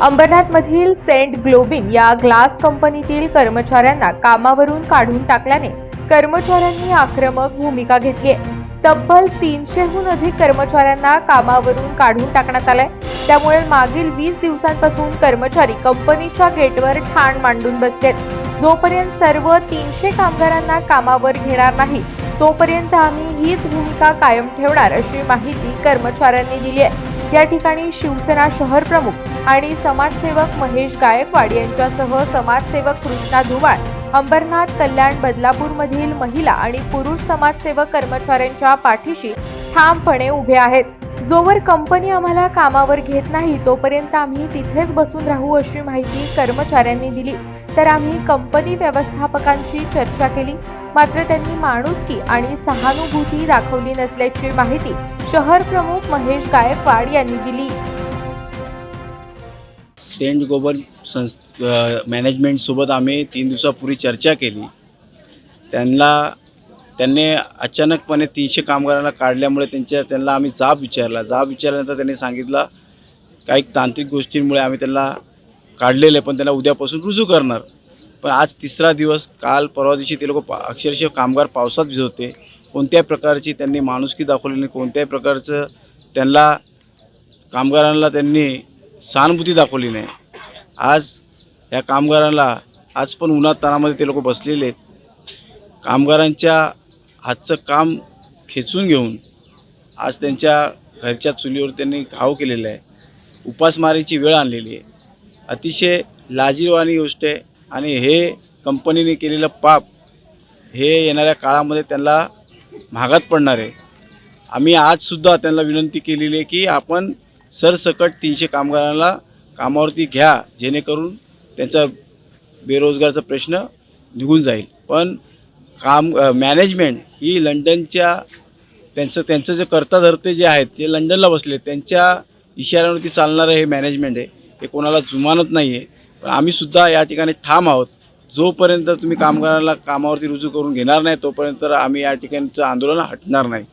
अंबरनाथमधील Saint Gobain या glass कंपनीतील कर्मचाऱ्यांना कामावरून काढून टाकल्याने कर्मचाऱ्यांनी आक्रमक भूमिका घेतली आहे तब्बल तीनशेहून अधिक कर्मचाऱ्यांना कामावरून काढून टाकण्यात आलंय. त्यामुळे मागील वीस दिवसांपासून कर्मचारी कंपनीच्या गेटवर ठाण मांडून बसलेत. जोपर्यंत सर्व तीनशे कामगारांना कामावर घेणार नाही तोपर्यंत आम्ही हीच भूमिका कायम ठेवणार अशी माहिती कर्मचाऱ्यांनी दिली आहे या ठिकाणी शिवसेना शहर प्रमुख आणि समाजसेवक महेश गायकवाड यांच्यासह समाजसेवक कृष्णा धुवाळ अंबरनाथ कल्याण बदलापूरमधील महिला आणि पुरुष समाजसेवक कर्मचाऱ्यांच्या पाठीशी ठामपणे उभे आहेत. जोवर कंपनी आम्हाला कामावर घेत नाही तोपर्यंत आम्ही तिथेच बसून राहू अशी माहिती कर्मचाऱ्यांनी दिली. तर आम्ही कंपनी व्यवस्थापकांशी चर्चा केली. मात्र त्यांनी माणुसकी आणि सहानुभूती दाखवली नसल्याची माहिती शहर प्रमुख महेश गायकवाड यांनी दिली. सेंट ग्लोबल संस् मॅनेजमेंटसोबत आम्ही तीन दिवसापूर्वी चर्चा केली. त्यांना त्यांनी अचानकपणे तीनशे कामगारांना काढल्यामुळे त्यांच्या त्यांना आम्ही जाब विचारला. जाब विचारल्यानंतर त्यांनी सांगितलं काही तांत्रिक गोष्टींमुळे आम्ही त्यांना काढलेले पण त्यांना उद्यापासून रुजू करणार. पण आज तिसरा दिवस काल परवा दिवशी ते लोक पा अक्षरशः कामगार पावसात भिजवते कोणत्याही प्रकारची त्यांनी माणुसकी दाखवली नाही. कोणत्याही प्रकारचं त्यांना कामगारांना त्यांनी सहानुभूती दाखवली नाही. आज या कामगारांना आज पण उन्हात ताणामध्ये ते लोक बसलेले आहेत. कामगारांच्या हातचं काम खेचून घेऊन आज त्यांच्या घरच्या चुलीवर त्यांनी घाव केलेला आहे. उपासमारीची वेळ आणलेली आहे. अतिशय लाजीरवाणी गोष्ट आहे आणि हे कंपनीने केलेलं पाप हे येणाऱ्या काळामध्ये त्यांना महागात पडणार आहे. आम्ही आजसुद्धा त्यांना विनंती केलेली आहे की आपण सरसकट तीनशे कामगारांना कामावरती घ्या जेणेकरून त्यांचा बेरोजगारचा प्रश्न निघून जाईल. पण काम मॅनेजमेंट ही लंडनच्या त्यांचं त्यांचं जे कर्ता धरते जे आहेत ते लंडनला बसले त्यांच्या इशाऱ्यावरती चालणारं हे मॅनेजमेंट आहे. हे कोणाला जुमानत नाही आहे पण आम्हीसुद्धा या ठिकाणी ठाम आहोत. जोपर्यंत तुम्ही कामगारांना कामावरती रुजू करून घेणार नाही तोपर्यंत आम्ही या ठिकाणचं आंदोलन हटणार नाही.